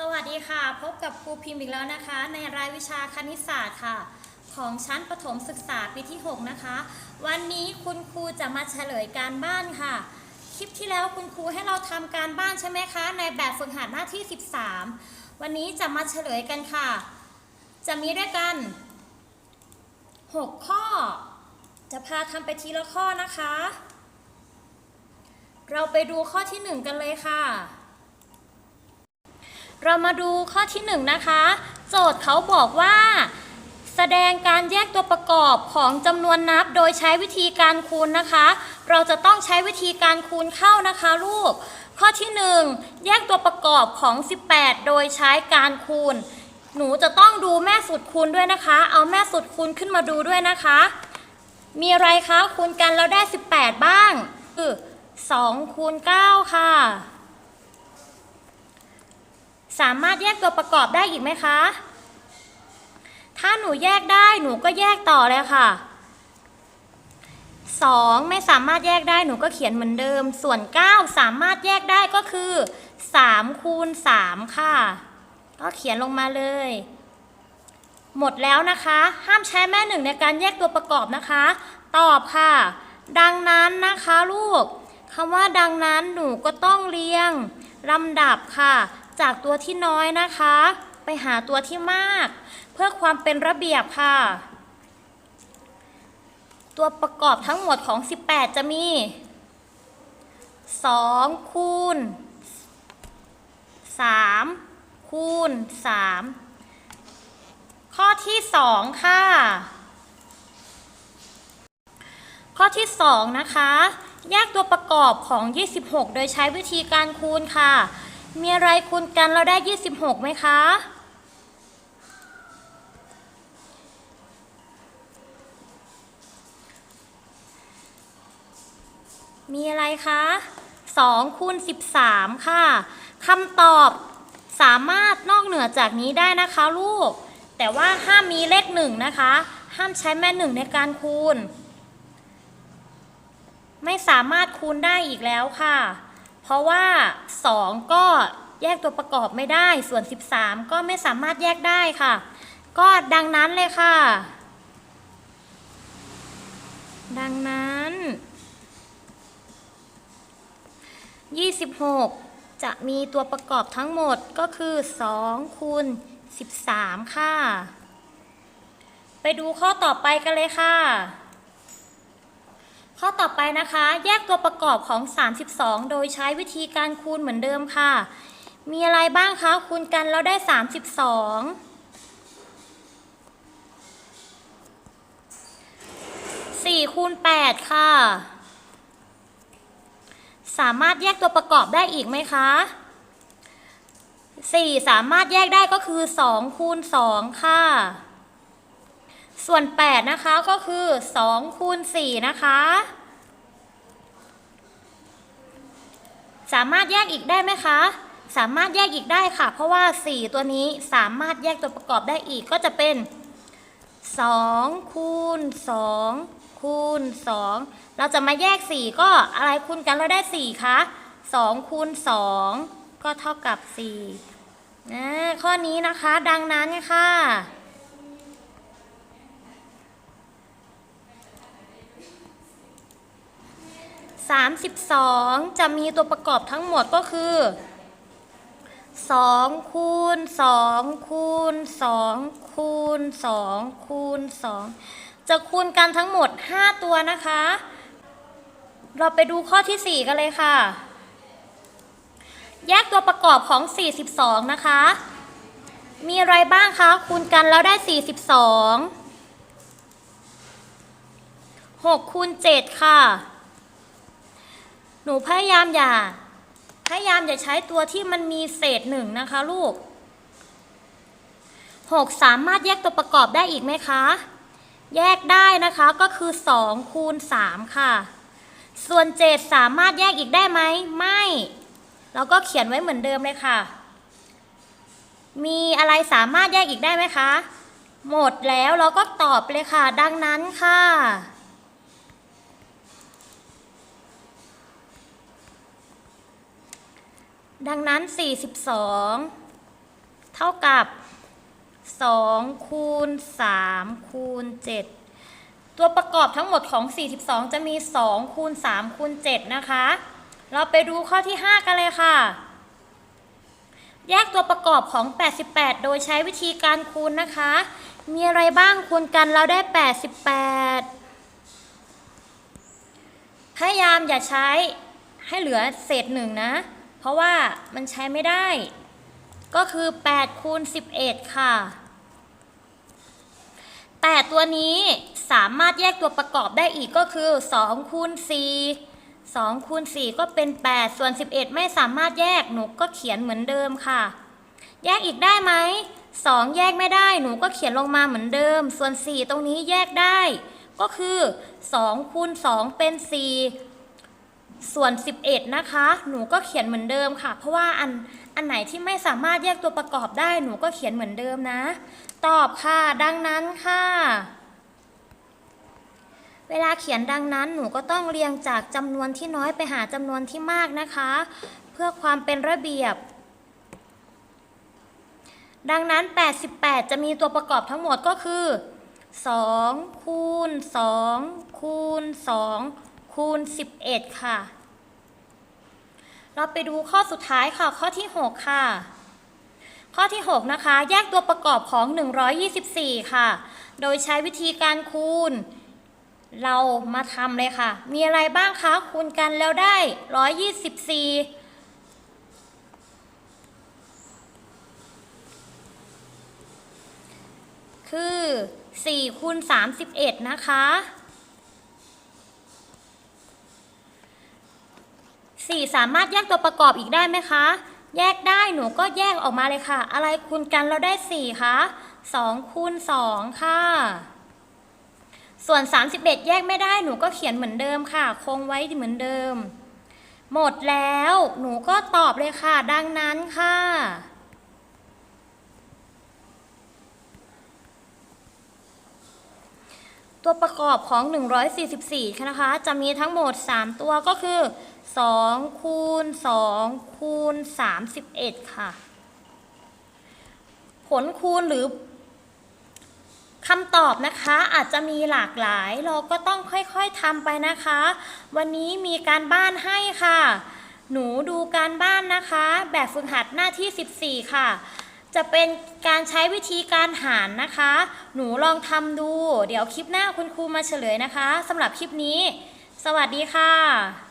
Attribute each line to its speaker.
Speaker 1: สวัสดีค่ะ พบกับครูพิมพ์อีกแล้วนะคะ ในรายวิชาคณิตศาสตร์ค่ะ ของชั้นประถมศึกษาปีที่ 6 นะคะ วันนี้คุณครูจะมาเฉลยการบ้านค่ะ คลิปที่แล้วคุณครูให้เราทำการบ้านใช่ไหมคะ ในแบบฝึกหัดหน้าที่ 13 วันนี้จะมาเฉลยกันค่ะ จะมีด้วยกัน 6 ข้อ จะพาทำไปทีละข้อนะคะ เราไปดูข้อที่ 1 กันเลยค่ะ เรามาดูข้อที่1นงนะคะ โจทย์เขาบอกว่า แสดงการแยกตัวประกอบของจำนวนนับโดยใช้วิธีการคูณนะคะ เราจะต้องใช้วิธีการคูณเข้านะคะลูก ข้อที่ 1 แยกตัวประกอบของ 18 โดยใช้การคูณ หนูจะต้องดูแม่สุดคูณด้วยนะคะ เอาแม่สุดคูณขึ้นมาดูด้วยนะคะ มีอะไรคะคูณกันแล้วได้ 18 บ้างคือ2คูณ9ค่ะ สามารถแยกตัวประกอบได้อีกไหมคะ ถ้าหนูแยกได้หนูก็แยกต่อเลยค่ะ 2 ไม่สามารถแยกได้หนูก็เขียนเหมือนเดิม ส่วน 9 สามารถแยกได้ก็คือ3คูณ3ค่ะ ก็เขียนลงมาเลย หมดแล้วนะคะ ห้ามใช้แม่หนึ่งในการแยกตัวประกอบนะคะ ตอบค่ะ ดังนั้นนะคะลูกคำว่าดังนั้นหนูก็ต้องเรียงลำดับค่ะ จากตัวที่น้อยนะคะ ไปหาตัวที่มาก เพื่อความเป็นระเบียบค่ะ ตัวประกอบทั้งหมดของ 18 จะมี 2 คูณ 3 คูณ 3 ข้อที่ 2 ค่ะ ข้อที่ 2 นะคะแยกตัวประกอบของ 26 โดยใช้วิธีการคูณค่ะ มีอะไรคูณกันเราได้ 26ไหมคะมีอะไรคะ2คูณ13 ค่ะคำตอบสามารถนอกเหนือจากนี้ได้นะคะลูก แต่ว่าห้ามมีเลขหนึ่งนะคะ ห้ามใช้แม่หนึ่งในการคูณ ไม่สามารถคูณได้อีกแล้วค่ะ เพราะว่า 2 ก็แยกตัวประกอบไม่ได้ ส่วน 13 ก็ไม่สามารถแยกได้ค่ะ ก็ดังนั้นเลยค่ะ ดังนั้น 26 จะมีตัวประกอบทั้งหมดก็คือ 2 คูณ 13 ค่ะ ไปดูข้อต่อไปกันเลยค่ะ ข้อต่อไปนะคะ แยกตัวประกอบของ 32 โดยใช้วิธีการคูณเหมือนเดิมค่ะ มีอะไรบ้างคะคูณกันแล้วได้ 32 4คูณ8ค่ะ สามารถแยกตัวประกอบได้อีกไหมคะ 4 สามารถแยกได้ก็คือ 2 คูณ 2 ค่ะ ส่วน 8 นะคะก็คือ2คูณ4นะคะ สามารถแยกอีกได้ไหมคะ สามารถแยกอีกได้ค่ะ เพราะว่า 4 ตัวนี้สามารถแยกตัวประกอบได้อีกก็จะเป็น2คูณ2คูณ2เราจะมาแยก 4 ก็อะไรคูณกันเราได้4คะ2คูณ2ก็เท่ากับ4นะข้อนี้นะคะดังนั้นค่ะ 32 จะมีตัวประกอบทั้งหมดก็คือ2คูณ2คูณ2คูณ2คูณ2จะคูณกันทั้งหมด 5 ตัวนะคะ เราไปดูข้อที่ 4 กันเลยค่ะ แยกตัวประกอบของ 42 นะคะ มีอะไรบ้างคะ คูณกันแล้วได้ 42 6คูณ7ค่ะ หนูพยายามอย่า พยายามอย่าใช้ตัวที่มันมีเศษหนึ่งนะคะลูก6สามารถแยกตัวประกอบได้อีกไหมคะ แยกได้นะคะก็คือ2คูณ3ค่ะ ส่วน7สามารถแยกอีกได้ไหมไม่เราก็เขียนไว้เหมือนเดิมเลยค่ะ มีอะไรสามารถแยกอีกได้ไหมคะ หมดแล้วเราก็ตอบเลยค่ะ ดังนั้นค่ะ ดังนั้น 42 เท่ากับ 2 คูณ 3 คูณ 7 ตัวประกอบทั้งหมดของ 42 จะมี 2 คูณ 3 คูณ 7 นะคะ เราไปดูข้อที่ 5 กันเลยค่ะ แยกตัวประกอบของ 88 โดยใช้วิธีการคูณนะคะ มีอะไรบ้างคูณกันเราได้ 88 พยายามอย่าใช้ให้เหลือเศษหนึ่งนะ เพราะว่ามันใช้ไม่ได้ ก็คือ8คูณ11 ค่ะ แต่ตัวนี้สามารถแยกตัวประกอบได้อีกก็คือ2คูณ4 2คูณ4ก็เป็น 8 ส่วน 11 ไม่สามารถแยกหนูก็เขียนเหมือนเดิมค่ะ แยกอีกได้ไหม2 แยกไม่ได้หนูก็เขียนลงมาเหมือนเดิม ส่วน 4 ตรงนี้แยกได้ ก็คือ2คูณ2เป็น 4 ส่วน 11 นะคะ หนูก็เขียนเหมือนเดิมค่ะ เพราะว่าอันอันไหนที่ไม่สามารถแยกตัวประกอบได้หนูก็เขียนเหมือนเดิมนะ ตอบค่ะ ดังนั้นค่ะ เวลาเขียนดังนั้นหนูก็ต้องเรียงจากจำนวนที่น้อยไปหาจำนวนที่มากนะคะ เพื่อความเป็นระเบียบ ดังนั้น 88 จะมีตัวประกอบทั้งหมดก็คือ 2 คูณ 2 คูณ 2 คูณ 11 ค่ะ เราไปดูข้อสุดท้ายค่ะ ข้อที่ 6 ค่ะ ข้อที่ 6 นะคะ แยกตัวประกอบของ 124 ค่ะ โดยใช้วิธีการคูณ เรามาทำเลยค่ะ มีอะไรบ้างคะ คูณกันแล้วได้ 124คือ4คูณ31 นะคะ 4 สามารถแยกตัวประกอบอีกได้ไหมคะ แยกได้หนูก็แยกออกมาเลยค่ะ อะไรคูณกันเราได้4คะ2คูณ2ค่ะ ส่วน 31 แยกไม่ได้หนูก็เขียนเหมือนเดิมค่ะ คงไว้เหมือนเดิม หมดแล้วหนูก็ตอบเลยค่ะ ดังนั้นค่ะ ตัวประกอบของ 144นะคะ จะมีทั้งหมด 3 ตัวก็คือ 2 คูณ 2 คูณ 31 ค่ะ ผลคูณหรือคำตอบนะคะอาจจะมีหลากหลายเราก็ต้องค่อยๆทำไปนะคะ วันนี้มีการบ้านให้ค่ะ หนูดูการบ้านนะคะ แบบฝึกหัดหน้าที่ 14 ค่ะ จะเป็นการใช้วิธีการหารนะคะ หนูลองทำดู เดี๋ยวคลิปหน้าคุณครูมาเฉลยนะคะสำหรับคลิปนี้ สวัสดีค่ะ